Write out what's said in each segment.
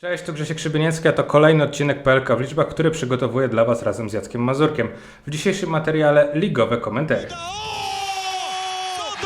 Cześć, tu Grzesiek Szybyniecki, a to kolejny odcinek PLK w liczbach, który przygotowuję dla Was razem z Jackiem Mazurkiem. W dzisiejszym materiale ligowe komentarze. Co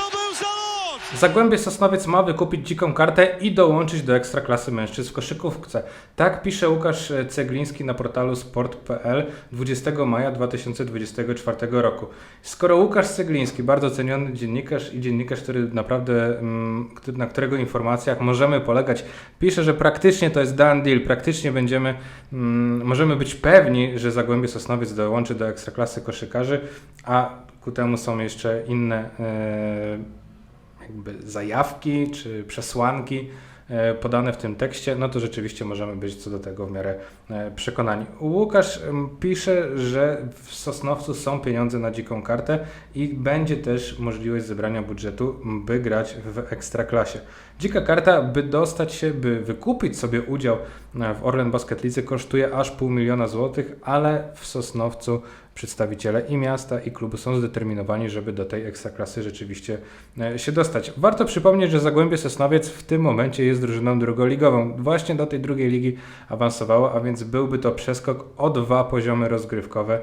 to był za lot? Zagłębie Sosnowiec ma wykupić dziką kartę i dołączyć do ekstraklasy mężczyzn w koszykówce. Tak pisze Łukasz Cegliński na portalu sport.pl 20 maja 2024 roku. Skoro Łukasz Cegliński, bardzo ceniony dziennikarz i dziennikarz, który naprawdę, mm, na którego informacjach możemy polegać, pisze, że praktycznie to jest done deal, praktycznie będziemy, mm, możemy być pewni, że Zagłębie Sosnowiec dołączy do ekstraklasy koszykarzy, a ku temu są jeszcze inne e, jakby zajawki czy przesłanki e, podane w tym tekście, no to rzeczywiście możemy być co do tego w miarę e, przekonani. Łukasz pisze, że w Sosnowcu są pieniądze na dziką kartę i będzie też możliwość zebrania budżetu, by grać w ekstraklasie. Dzika karta, by dostać się, by wykupić sobie udział e, w Orlen Basket Lidze kosztuje aż pół miliona złotych, ale w Sosnowcu przedstawiciele i miasta, i klubu są zdeterminowani, żeby do tej ekstraklasy rzeczywiście e, się dostać. Warto przypomnieć, że Zagłębie Sosnowiec w tym momencie jest drużyną drugoligową. Właśnie do tej drugiej ligi awansowało, a więc byłby to przeskok o dwa poziomy rozgrywkowe,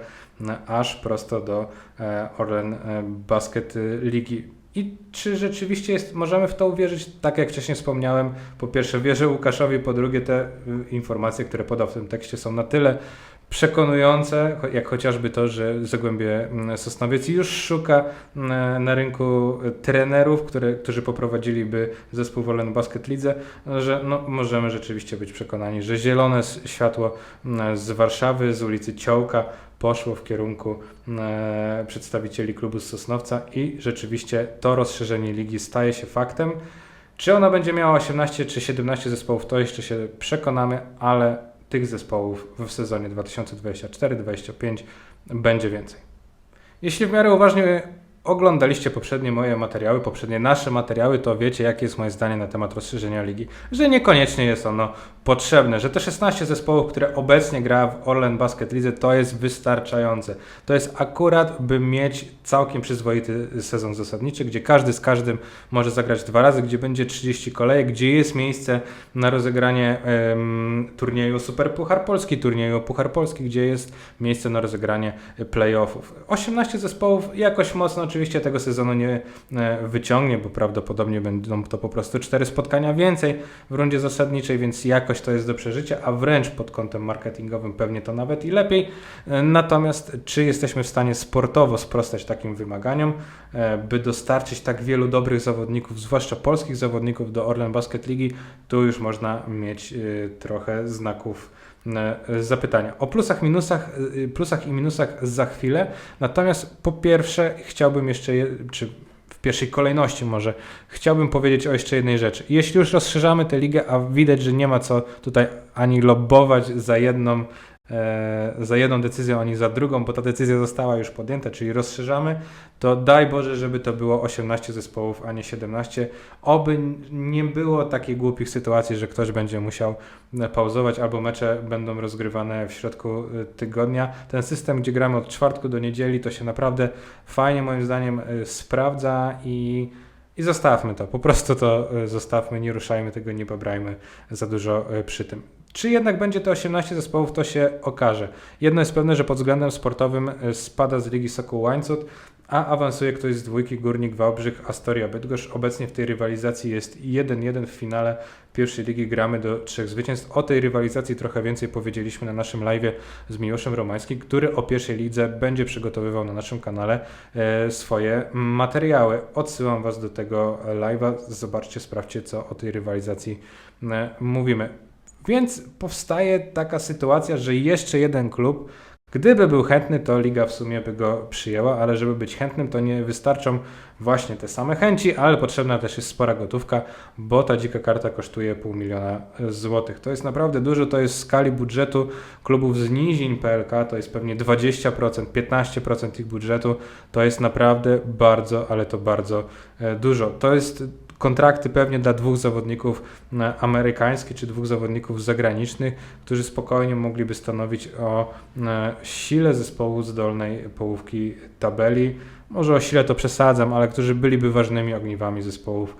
e, aż prosto do e, Orlen e, Basket Ligi. I czy rzeczywiście jest, możemy w to uwierzyć? Tak jak wcześniej wspomniałem, po pierwsze wierzę Łukaszowi, po drugie te y, informacje, które podał w tym tekście są na tyle przekonujące, jak chociażby to, że Zagłębie mm, Sosnowiec już szuka mm, na rynku trenerów, które, którzy poprowadziliby zespół Wolen Basket Lidze, że no, możemy rzeczywiście być przekonani, że zielone światło mm, z Warszawy, z ulicy Ciołka poszło w kierunku przedstawicieli klubu z Sosnowca i rzeczywiście to rozszerzenie ligi staje się faktem. Czy ona będzie miała 18 czy 17 zespołów, to jeszcze się przekonamy, ale tych zespołów w sezonie 2024-2025 będzie więcej. Jeśli w miarę uważnie oglądaliście poprzednie moje materiały, poprzednie nasze materiały, to wiecie, jakie jest moje zdanie na temat rozszerzenia ligi. Że niekoniecznie jest ono potrzebne, że te 16 zespołów, które obecnie gra w Orlen Basket Lidze, to jest wystarczające. To jest akurat, by mieć całkiem przyzwoity sezon zasadniczy, gdzie każdy z każdym może zagrać dwa razy, gdzie będzie 30 kolejek, gdzie jest miejsce na rozegranie em, turnieju Super Puchar Polski, turnieju Puchar Polski, gdzie jest miejsce na rozegranie playoffów. 18 zespołów jakoś mocno oczywiście tego sezonu nie e, wyciągnie, bo prawdopodobnie będą to po prostu cztery spotkania więcej w rundzie zasadniczej, więc jakoś to jest do przeżycia, a wręcz pod kątem marketingowym pewnie to nawet i lepiej. E, Natomiast czy jesteśmy w stanie sportowo sprostać takim wymaganiom, e, by dostarczyć tak wielu dobrych zawodników, zwłaszcza polskich zawodników do Orlen Basket Ligi, tu już można mieć trochę znaków zapytania. O plusach, minusach, e, plusach i minusach za chwilę. Natomiast po pierwsze chciałbym jeszcze, je, czy w pierwszej kolejności może, chciałbym powiedzieć o jeszcze jednej rzeczy. Jeśli już rozszerzamy tę ligę, a widać, że nie ma co tutaj ani lobbować za jedną, e, za jedną decyzją, ani za drugą, bo ta decyzja została już podjęta, czyli rozszerzamy, to daj Boże, żeby to było 18 zespołów, a nie 17. Oby nie było takich głupich sytuacji, że ktoś będzie musiał e, pauzować, albo mecze będą rozgrywane w środku e, tygodnia. Ten system, gdzie gramy od czwartku do niedzieli, to się naprawdę fajnie moim zdaniem e, sprawdza i, i zostawmy to. Po prostu to e, zostawmy, nie ruszajmy tego, nie pobrajmy za dużo e, przy tym. Czy jednak będzie to 18 zespołów, to się okaże. Jedno jest pewne, że pod względem sportowym e, spada z ligi Sokół Łańcut, a awansuje ktoś z dwójki Górnik Wałbrzych, Astoria Bydgoszcz. Obecnie w tej rywalizacji jest 1-1 w finale pierwszej ligi. Gramy do trzech zwycięstw. O tej rywalizacji trochę więcej powiedzieliśmy na naszym live z Miłoszem Romańskim, który o pierwszej lidze będzie przygotowywał na naszym kanale e, swoje materiały. Odsyłam Was do tego live'a. Zobaczcie, sprawdźcie, co o tej rywalizacji e, mówimy. Więc powstaje taka sytuacja, że jeszcze jeden klub, gdyby był chętny, to liga w sumie by go przyjęła, ale żeby być chętnym, to nie wystarczą właśnie te same chęci, ale potrzebna też jest spora gotówka, bo ta dzika karta kosztuje pół miliona złotych. To jest naprawdę dużo, to jest w skali budżetu klubów z nizin PLK, to jest pewnie 20%, 15% ich budżetu, to jest naprawdę bardzo, ale to bardzo e, dużo. To jest kontrakty pewnie dla dwóch zawodników e, amerykańskich czy dwóch zawodników zagranicznych, którzy spokojnie mogliby stanowić o e, sile zespołu z dolnej połówki tabeli. Może o sile to przesadzam, ale którzy byliby ważnymi ogniwami zespołów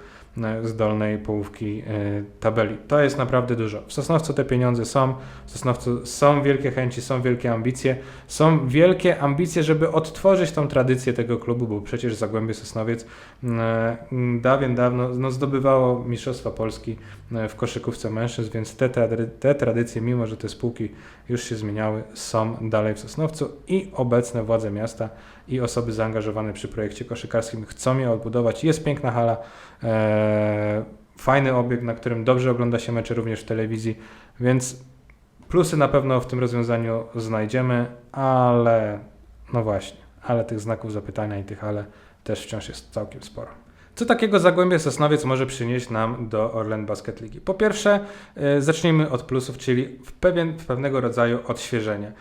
z dolnej połówki e, tabeli. To jest naprawdę dużo. W Sosnowcu te pieniądze są, w Sosnowcu są wielkie chęci, są wielkie ambicje, są wielkie ambicje, żeby odtworzyć tą tradycję tego klubu, bo przecież Zagłębie Sosnowiec e, dawien dawno no, zdobywało Mistrzostwa Polski e, w koszykówce mężczyzn, więc te, te tradycje, mimo że te spółki już się zmieniały, są dalej w Sosnowcu i obecne władze miasta i osoby zaangażowane przy projekcie koszykarskim chcą je odbudować. Jest piękna hala, e, fajny obiekt, na którym dobrze ogląda się mecze również w telewizji, więc plusy na pewno w tym rozwiązaniu znajdziemy, ale no właśnie, ale tych znaków zapytania i tych ale też wciąż jest całkiem sporo. Co takiego Zagłębie Sosnowiec może przynieść nam do Orlen Basket Ligi? Po pierwsze, e, zacznijmy od plusów, czyli w, pewien, w pewnego rodzaju odświeżenie.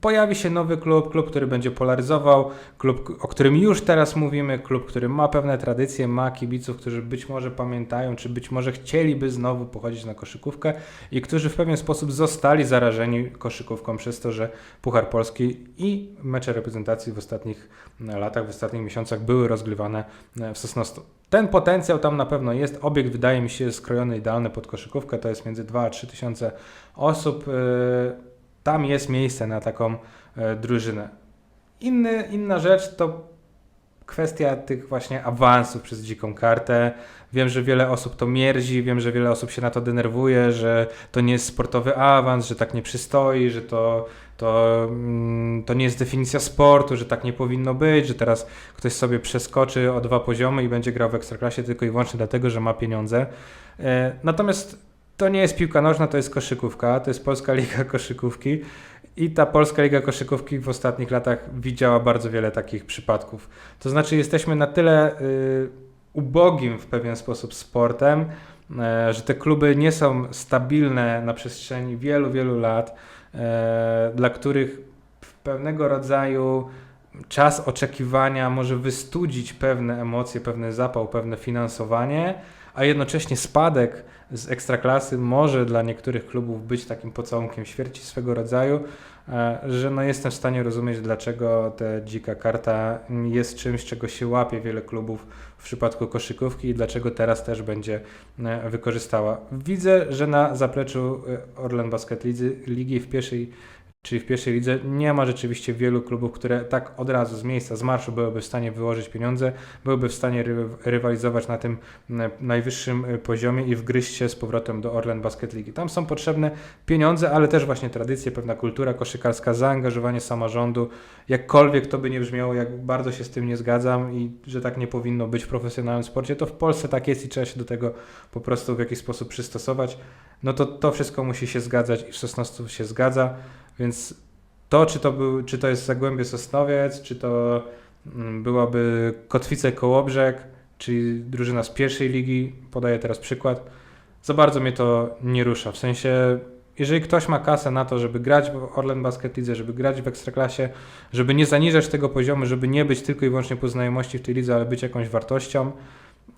Pojawi się nowy klub, klub, który będzie polaryzował, klub, o którym już teraz mówimy, klub, który ma pewne tradycje, ma kibiców, którzy być może pamiętają, czy być może chcieliby znowu pochodzić na koszykówkę i którzy w pewien sposób zostali zarażeni koszykówką przez to, że Puchar Polski i mecze reprezentacji w ostatnich e, latach, w ostatnich miesiącach były rozgrywane e, w Sosnowcu. Ten potencjał tam na pewno jest. Obiekt wydaje mi się skrojony idealny pod koszykówkę. To jest między 2 a 3 tysiące osób. E, Tam jest miejsce na taką e, drużynę. Inny, inna rzecz to kwestia tych właśnie awansów przez dziką kartę. Wiem, że wiele osób to mierzi, wiem, że wiele osób się na to denerwuje, że to nie jest sportowy awans, że tak nie przystoi, że to, to, mm, to nie jest definicja sportu, że tak nie powinno być, że teraz ktoś sobie przeskoczy o dwa poziomy i będzie grał w ekstraklasie tylko i wyłącznie dlatego, że ma pieniądze. E, Natomiast to nie jest piłka nożna, to jest koszykówka, to jest Polska Liga Koszykówki. I ta Polska Liga Koszykówki w ostatnich latach widziała bardzo wiele takich przypadków. To znaczy, jesteśmy na tyle y, ubogim w pewien sposób sportem, e, że te kluby nie są stabilne na przestrzeni wielu, wielu lat, e, dla których pewnego rodzaju czas oczekiwania może wystudzić pewne emocje, pewny zapał, pewne finansowanie, a jednocześnie spadek z ekstraklasy może dla niektórych klubów być takim pocałunkiem śmierci swego rodzaju, e, że no jestem w stanie rozumieć, dlaczego ta dzika karta jest czymś, czego się łapie wiele klubów w przypadku koszykówki i dlaczego teraz też będzie e, wykorzystała. Widzę, że na zapleczu e, Orlen Basket Ligi w pierwszej czyli w pierwszej lidze nie ma rzeczywiście wielu klubów, które tak od razu z miejsca, z marszu byłyby w stanie wyłożyć pieniądze, byłyby w stanie ry rywalizować na tym najwyższym y, poziomie i wgryźć się z powrotem do Orlen Basket Ligi. Tam są potrzebne pieniądze, ale też właśnie tradycje, pewna kultura koszykarska, zaangażowanie samorządu, jakkolwiek to by nie brzmiało, jak bardzo się z tym nie zgadzam i że tak nie powinno być w profesjonalnym sporcie, to w Polsce tak jest i trzeba się do tego po prostu w jakiś sposób przystosować. No to to wszystko musi się zgadzać i w Sosnowcu się zgadza. Więc to, czy to, był, czy to jest Zagłębie Sosnowiec, czy to mm, byłaby Kotwice Kołobrzeg, czy drużyna z pierwszej ligi, podaję teraz przykład, za bardzo mnie to nie rusza. W sensie, jeżeli ktoś ma kasę na to, żeby grać w Orlen Basket Lidze, żeby grać w Ekstraklasie, żeby nie zaniżać tego poziomu, żeby nie być tylko i wyłącznie po znajomości w tej lidze, ale być jakąś wartością,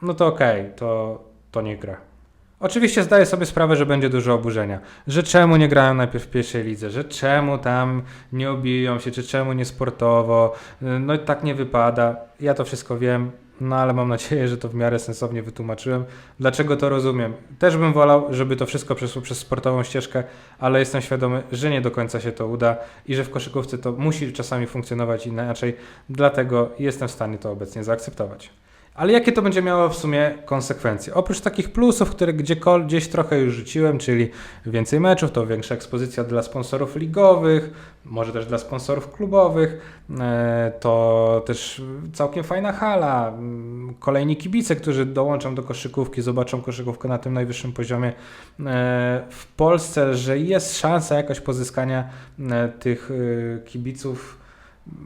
no to okej, to, to nie gra. Oczywiście zdaję sobie sprawę, że będzie dużo oburzenia, że czemu nie grają najpierw w pierwszej lidze, że czemu tam nie obiją się, czy czemu nie sportowo, no tak nie wypada. Ja to wszystko wiem, no ale mam nadzieję, że to w miarę sensownie wytłumaczyłem. Dlaczego to rozumiem? Też bym wolał, żeby to wszystko przeszło przez sportową ścieżkę, ale jestem świadomy, że nie do końca się to uda i że w koszykówce to musi czasami funkcjonować inaczej, dlatego jestem w stanie to obecnie zaakceptować. Ale jakie to będzie miało w sumie konsekwencje? Oprócz takich plusów, które gdziekol- gdzieś trochę już rzuciłem, czyli więcej meczów, to większa ekspozycja dla sponsorów ligowych, może też dla sponsorów klubowych, e, to też całkiem fajna hala, kolejni kibice, którzy dołączą do koszykówki, zobaczą koszykówkę na tym najwyższym poziomie e, w Polsce, że jest szansa jakoś pozyskania e, tych kibiców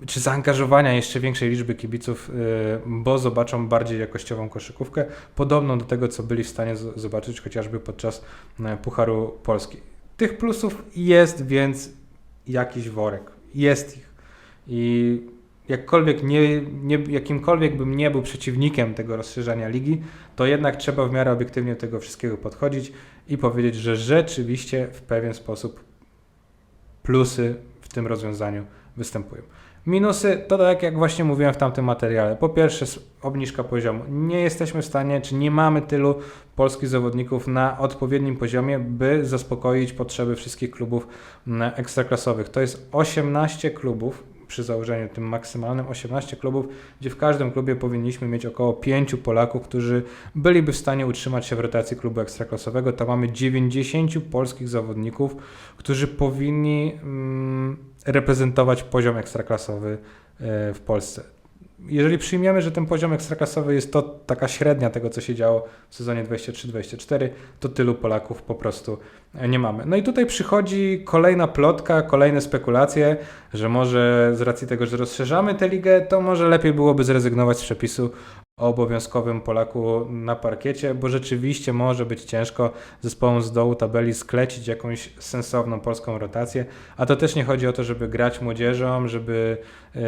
czy zaangażowania jeszcze większej liczby kibiców, y, bo zobaczą bardziej jakościową koszykówkę, podobną do tego, co byli w stanie zobaczyć chociażby podczas e, Pucharu Polski. Tych plusów jest więc jakiś worek. Jest ich. I jakkolwiek nie, nie, jakimkolwiek bym nie był przeciwnikiem tego rozszerzania ligi, to jednak trzeba w miarę obiektywnie do tego wszystkiego podchodzić i powiedzieć, że rzeczywiście w pewien sposób plusy w tym rozwiązaniu występują. Minusy to tak jak właśnie mówiłem w tamtym materiale. Po pierwsze obniżka poziomu. Nie jesteśmy w stanie, czy nie mamy tylu polskich zawodników na odpowiednim poziomie, by zaspokoić potrzeby wszystkich klubów mm, ekstraklasowych. To jest 18 klubów, przy założeniu tym maksymalnym 18 klubów, gdzie w każdym klubie powinniśmy mieć około 5 Polaków, którzy byliby w stanie utrzymać się w rotacji klubu ekstraklasowego. To mamy 90 polskich zawodników, którzy powinni mm, reprezentować poziom ekstraklasowy e, w Polsce. Jeżeli przyjmiemy, że ten poziom ekstraklasowy jest to taka średnia tego, co się działo w sezonie 23-24, to tylu Polaków po prostu e, nie mamy. No i tutaj przychodzi kolejna plotka, kolejne spekulacje, że może z racji tego, że rozszerzamy tę ligę, to może lepiej byłoby zrezygnować z przepisu o obowiązkowym Polaku na parkiecie, bo rzeczywiście może być ciężko zespołom z dołu tabeli sklecić jakąś sensowną polską rotację, a to też nie chodzi o to, żeby grać młodzieżą, żeby yy,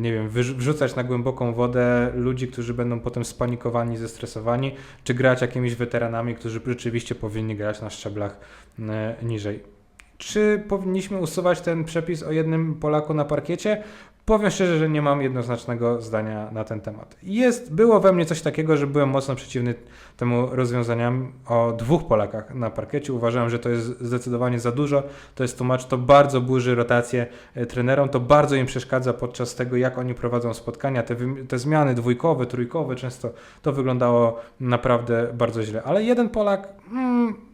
nie wiem, wrzucać na głęboką wodę ludzi, którzy będą potem spanikowani, zestresowani, czy grać jakimiś weteranami, którzy rzeczywiście powinni grać na szczeblach yy, niżej. Czy powinniśmy usuwać ten przepis o jednym Polaku na parkiecie? Powiem szczerze, że nie mam jednoznacznego zdania na ten temat. Jest, było we mnie coś takiego, że byłem mocno przeciwny temu rozwiązaniom o dwóch Polakach na parkiecie. Uważałem, że to jest zdecydowanie za dużo. To jest tłumacz, to bardzo burzy rotację e, trenerom, to bardzo im przeszkadza podczas tego, jak oni prowadzą spotkania. Te, te zmiany dwójkowe, trójkowe, często to wyglądało naprawdę bardzo źle. Ale jeden Polak. Mm,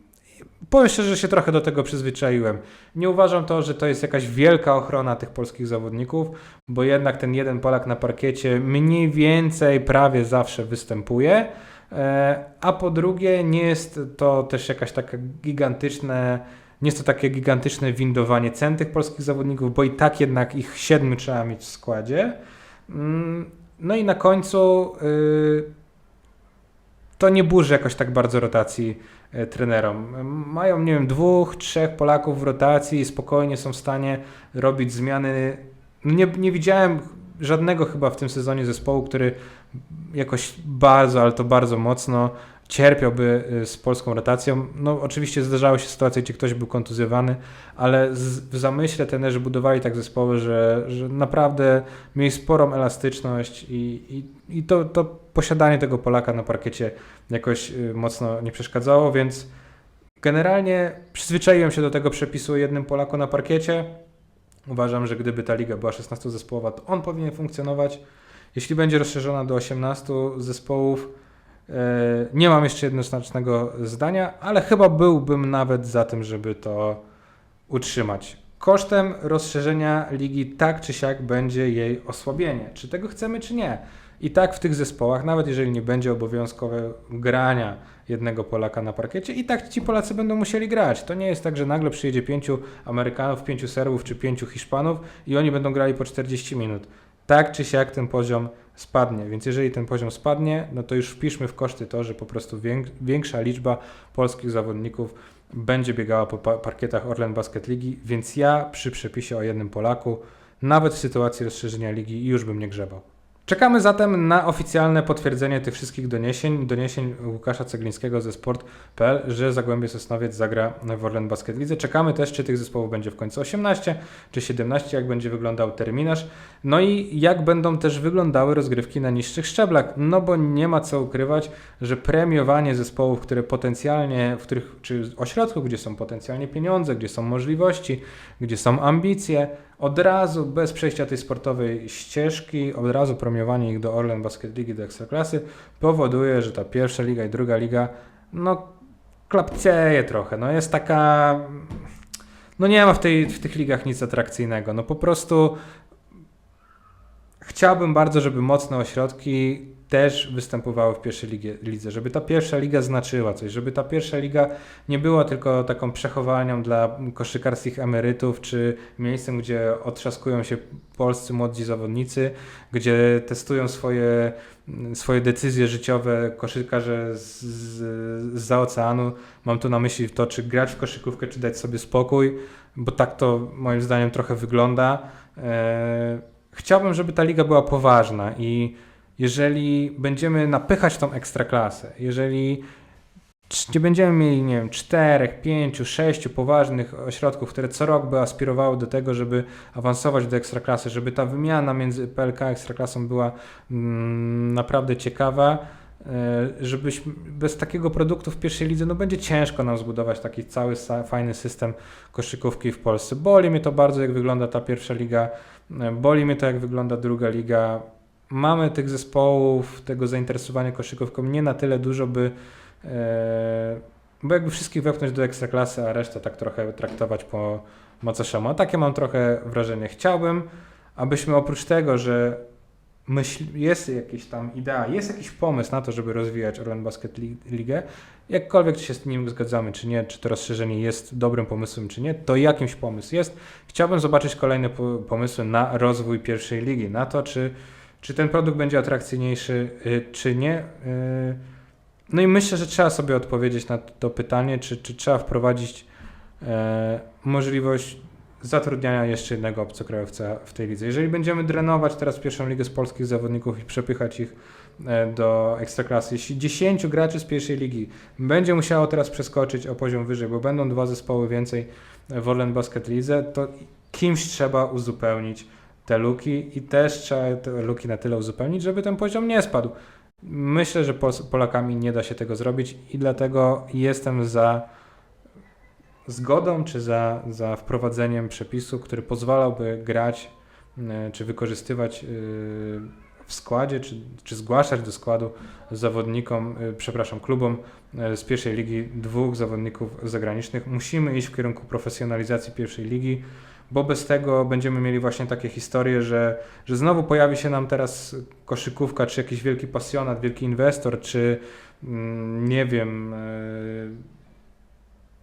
Powiem szczerze, że się trochę do tego przyzwyczaiłem. Nie uważam to, że to jest jakaś wielka ochrona tych polskich zawodników, bo jednak ten jeden Polak na parkiecie mniej więcej prawie zawsze występuje. E, A po drugie, nie jest to też jakaś taka gigantyczne, nie jest to takie gigantyczne windowanie cen tych polskich zawodników, bo i tak jednak ich siedmiu trzeba mieć w składzie. Mm, No i na końcu y, to nie burzy jakoś tak bardzo rotacji e, trenerom. Mają, nie wiem, dwóch, trzech Polaków w rotacji i spokojnie są w stanie robić zmiany. Nie, nie widziałem żadnego chyba w tym sezonie zespołu, który jakoś bardzo, ale to bardzo mocno cierpiałby y, z polską rotacją. No oczywiście zdarzały się sytuacje, gdzie ktoś był kontuzjowany, ale z, w zamyśle trenerzy budowali tak zespoły, że, że naprawdę mieli sporą elastyczność i, i, i to, to posiadanie tego Polaka na parkiecie jakoś y, mocno nie przeszkadzało, więc generalnie przyzwyczaiłem się do tego przepisu jednym Polaku na parkiecie. Uważam, że gdyby ta liga była 16-zespołowa, to on powinien funkcjonować. Jeśli będzie rozszerzona do 18 zespołów, nie mam jeszcze jednoznacznego zdania, ale chyba byłbym nawet za tym, żeby to utrzymać. Kosztem rozszerzenia ligi tak czy siak będzie jej osłabienie. Czy tego chcemy, czy nie? I tak w tych zespołach, nawet jeżeli nie będzie obowiązkowe grania jednego Polaka na parkiecie, i tak ci Polacy będą musieli grać. To nie jest tak, że nagle przyjedzie pięciu Amerykanów, pięciu Serbów czy pięciu Hiszpanów i oni będą grali po 40 minut. Tak czy siak ten poziom spadnie. Więc jeżeli ten poziom spadnie, no to już wpiszmy w koszty to, że po prostu większa liczba polskich zawodników będzie biegała po pa- parkietach Orlen Basket Ligi, więc ja przy przepisie o jednym Polaku, nawet w sytuacji rozszerzenia ligi, już bym nie grzebał. Czekamy zatem na oficjalne potwierdzenie tych wszystkich doniesień, doniesień Łukasza Ceglińskiego ze sport.pl, że Zagłębie Sosnowiec zagra w Orlen Basket Lidze. Czekamy też, czy tych zespołów będzie w końcu 18 czy 17, jak będzie wyglądał terminarz. No i jak będą też wyglądały rozgrywki na niższych szczeblach. No bo nie ma co ukrywać, że premiowanie zespołów, które potencjalnie, w których, czy ośrodków, gdzie są potencjalnie pieniądze, gdzie są możliwości, gdzie są ambicje, od razu, bez przejścia tej sportowej ścieżki, od razu premiowanie ich do Orlen Basket Ligi, do Ekstraklasy, powoduje, że ta pierwsza liga i druga liga, no, klapcieje trochę. No, jest taka. No, nie ma w, tej, w tych ligach nic atrakcyjnego. No, po prostu chciałbym bardzo, żeby mocne ośrodki też występowały w pierwszej ligie, lidze, żeby ta pierwsza liga znaczyła coś, żeby ta pierwsza liga nie była tylko taką przechowalnią dla koszykarskich emerytów, czy miejscem, gdzie otrzaskują się polscy młodzi zawodnicy, gdzie testują swoje, swoje decyzje życiowe koszykarze z, z, oceanu. Mam tu na myśli to, czy grać w koszykówkę, czy dać sobie spokój, bo tak to moim zdaniem trochę wygląda. Eee, chciałbym, żeby ta liga była poważna i jeżeli będziemy napychać tą ekstraklasę, jeżeli nie będziemy mieli, nie wiem, czterech, pięciu, sześciu poważnych ośrodków, które co rok by aspirowały do tego, żeby awansować do ekstraklasy, żeby ta wymiana między PLK a ekstraklasą była mm, naprawdę ciekawa, e, żebyśmy bez takiego produktu w pierwszej lidze, no będzie ciężko nam zbudować taki cały fajny system koszykówki w Polsce. Boli mnie to bardzo, jak wygląda ta pierwsza liga, boli mnie to, jak wygląda druga liga. Mamy tych zespołów, tego zainteresowania koszykówką nie na tyle dużo, by e, bo jakby wszystkich wepchnąć do ekstraklasy, a resztę tak trochę traktować po macoszemu. A takie mam trochę wrażenie. Chciałbym, abyśmy oprócz tego, że myśl, jest jakaś tam idea, jest jakiś pomysł na to, żeby rozwijać Orlen Basket Li- Ligę, jakkolwiek czy się z nim zgadzamy, czy nie, czy to rozszerzenie jest dobrym pomysłem, czy nie, to jakimś pomysł jest. Chciałbym zobaczyć kolejne po- pomysły na rozwój pierwszej ligi, na to, czy, czy ten produkt będzie atrakcyjniejszy, y, czy nie. Y, No i myślę, że trzeba sobie odpowiedzieć na to pytanie, czy, czy trzeba wprowadzić e, możliwość zatrudniania jeszcze jednego obcokrajowca w tej lidze. Jeżeli będziemy drenować teraz pierwszą ligę z polskich zawodników i przepychać ich e, do ekstraklasy, jeśli 10 graczy z pierwszej ligi będzie musiało teraz przeskoczyć o poziom wyżej, bo będą dwa zespoły więcej w Orlen Basket Lidze, to kimś trzeba uzupełnić te luki i też trzeba te luki na tyle uzupełnić, żeby ten poziom nie spadł. Myślę, że Pol- Polakami nie da się tego zrobić i dlatego jestem za zgodą czy za, za wprowadzeniem przepisu, który pozwalałby grać e, czy wykorzystywać e, w składzie, czy, czy zgłaszać do składu zawodnikom, e, przepraszam, klubom z pierwszej ligi dwóch zawodników zagranicznych. Musimy iść w kierunku profesjonalizacji pierwszej ligi, bo bez tego będziemy mieli właśnie takie historie, że, że znowu pojawi się nam teraz koszykówka, czy jakiś wielki pasjonat, wielki inwestor, czy mm, nie wiem,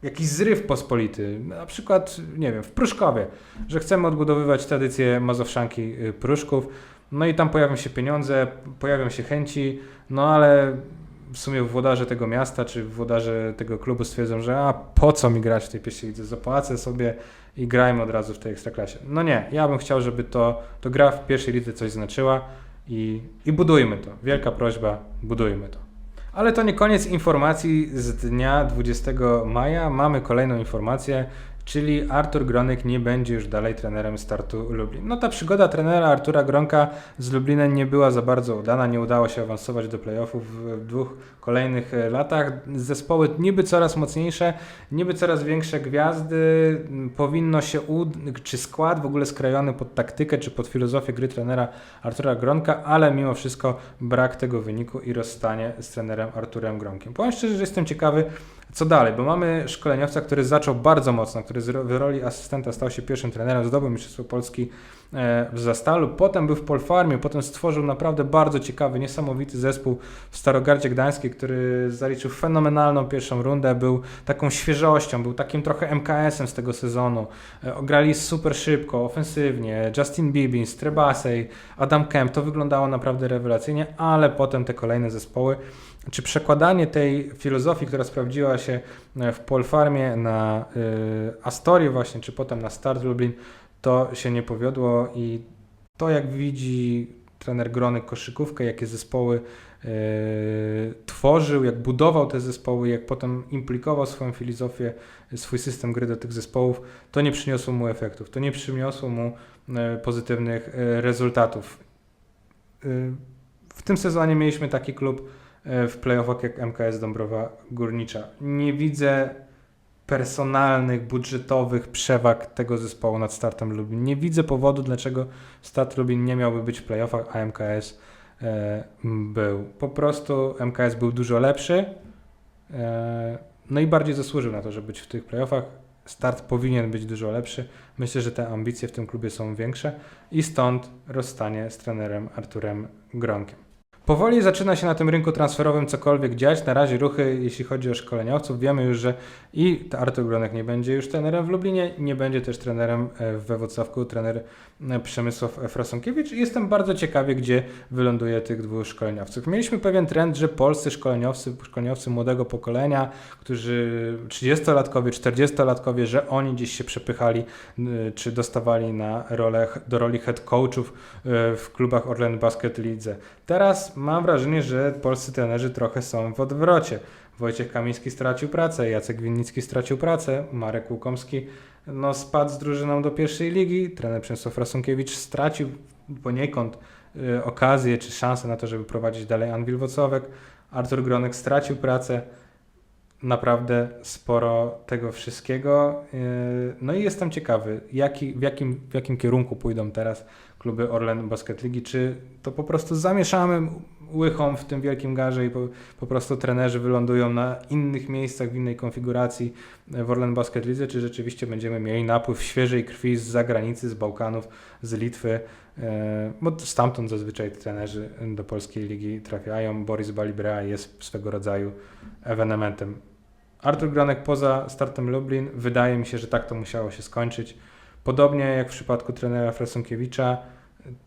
jakiś zryw pospolity, na przykład, nie wiem, w Pruszkowie, że chcemy odbudowywać tradycję mazowszanki y, Pruszków, no i tam pojawią się pieniądze, pojawią się chęci, no ale w sumie włodarze tego miasta, czy włodarze tego klubu stwierdzą, że a po co mi grać w tej pierwszej lidze, zapłacę sobie i grajmy od razu w tej ekstraklasie. No nie, ja bym chciał, żeby to, to gra w pierwszej lidze coś znaczyła i, i budujmy to. Wielka prośba, budujmy to. Ale to nie koniec informacji z dnia 20 maja. Mamy kolejną informację, czyli Artur Gronek nie będzie już dalej trenerem startu Lublin. No ta przygoda trenera Artura Gronka z Lublinem nie była za bardzo udana, nie udało się awansować do playoffów w dwóch kolejnych e, latach. Zespoły niby coraz mocniejsze, niby coraz większe gwiazdy, powinno się ud- czy skład w ogóle skrojony pod taktykę, czy pod filozofię gry trenera Artura Gronka, ale mimo wszystko brak tego wyniku i rozstanie z trenerem Arturem Gronkiem. Powiem szczerze, że jestem ciekawy, co dalej, bo mamy szkoleniowca, który zaczął bardzo mocno, który w roli asystenta stał się pierwszym trenerem, zdobył Mistrzostwo Polski e, w Zastalu, potem był w Polfarmie, potem stworzył naprawdę bardzo ciekawy, niesamowity zespół w Starogardzie Gdańskiej, który zaliczył fenomenalną pierwszą rundę, był taką świeżością, był takim trochę MKS-em z tego sezonu. E, Grali super szybko, ofensywnie, Justin Bibbins, Trebasej, Adam Kemp, to wyglądało naprawdę rewelacyjnie, ale potem te kolejne zespoły, czy przekładanie tej filozofii, która sprawdziła się e, w Polfarmie na y, Astorię właśnie, czy potem na Start Lublin, to się nie powiodło i to jak widzi trener Gronek koszykówkę, jakie zespoły e, tworzył, jak budował te zespoły, jak potem implikował swoją filozofię, swój system gry do tych zespołów, to nie przyniosło mu efektów, to nie przyniosło mu e, pozytywnych e, rezultatów. E, W tym sezonie mieliśmy taki klub e, w playoffach jak MKS Dąbrowa Górnicza. Nie widzę personalnych, budżetowych przewag tego zespołu nad startem Lublin. Nie widzę powodu, dlaczego start Lublin nie miałby być w playoffach, a MKS e, był. Po prostu MKS był dużo lepszy, e, no i bardziej zasłużył na to, żeby być w tych playoffach. Start powinien być dużo lepszy. Myślę, że te ambicje w tym klubie są większe i stąd rozstanie z trenerem Arturem Gronkiem. Powoli zaczyna się na tym rynku transferowym cokolwiek dziać. Na razie ruchy, jeśli chodzi o szkoleniowców. Wiemy już, że i Artur Gronek nie będzie już trenerem w Lublinie, nie będzie też trenerem e, we Wrocławku, trener e, Przemysław Frasonkiewicz. I Jestem bardzo ciekawy, gdzie wyląduje tych dwóch szkoleniowców. Mieliśmy pewien trend, że polscy szkoleniowcy, szkoleniowcy młodego pokolenia, którzy 30-latkowie, 40-latkowie, że oni gdzieś się przepychali, czy dostawali na rolę, do roli head coachów y, w klubach Orlen Basket Lidze. Teraz mam wrażenie, że polscy trenerzy trochę są w odwrocie. Wojciech Kamiński stracił pracę, Jacek Winnicki stracił pracę, Marek Łukomski no, spadł z drużyną do pierwszej ligi, trener Przemysław Rasunkiewicz stracił poniekąd y, okazję czy szansę na to, żeby prowadzić dalej Anwil Wocławek, Artur Gronek stracił pracę, naprawdę sporo tego wszystkiego. Yy, No i jestem ciekawy, jaki, w, jakim, w jakim kierunku pójdą teraz kluby Orlen Basket Ligi. Czy to po prostu zamieszamy łychą w tym wielkim garze i po, po prostu trenerzy wylądują na innych miejscach, w innej konfiguracji w Orlen Basket Lidze, czy rzeczywiście będziemy mieli napływ świeżej krwi z zagranicy, z Bałkanów, z Litwy, yy, bo stamtąd zazwyczaj trenerzy do polskiej ligi trafiają. Boris Balibrea jest swego rodzaju ewenementem. Artur Granek poza startem Lublin, wydaje mi się, że tak to musiało się skończyć. Podobnie jak w przypadku trenera Frasunkiewicza,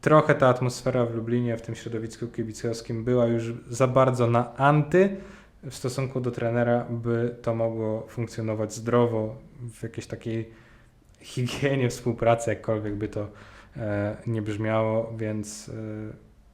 trochę ta atmosfera w Lublinie, w tym środowisku kibicowskim była już za bardzo na anty w stosunku do trenera, by to mogło funkcjonować zdrowo, w jakiejś takiej higienie współpracy, jakkolwiek by to e, nie brzmiało, więc e,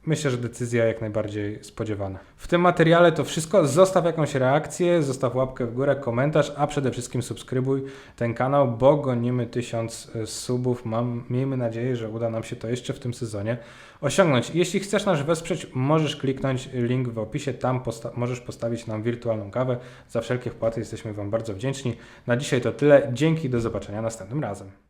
myślę, że decyzja jak najbardziej spodziewana. W tym materiale to wszystko. Zostaw jakąś reakcję, zostaw łapkę w górę, komentarz, a przede wszystkim subskrybuj ten kanał, bo gonimy tysiąc e, subów. Mam, miejmy nadzieję, że uda nam się to jeszcze w tym sezonie osiągnąć. Jeśli chcesz nas wesprzeć, możesz kliknąć link w opisie, tam posta- możesz postawić nam wirtualną kawę. Za wszelkie wpłaty jesteśmy Wam bardzo wdzięczni. Na dzisiaj to tyle. Dzięki, do zobaczenia następnym razem.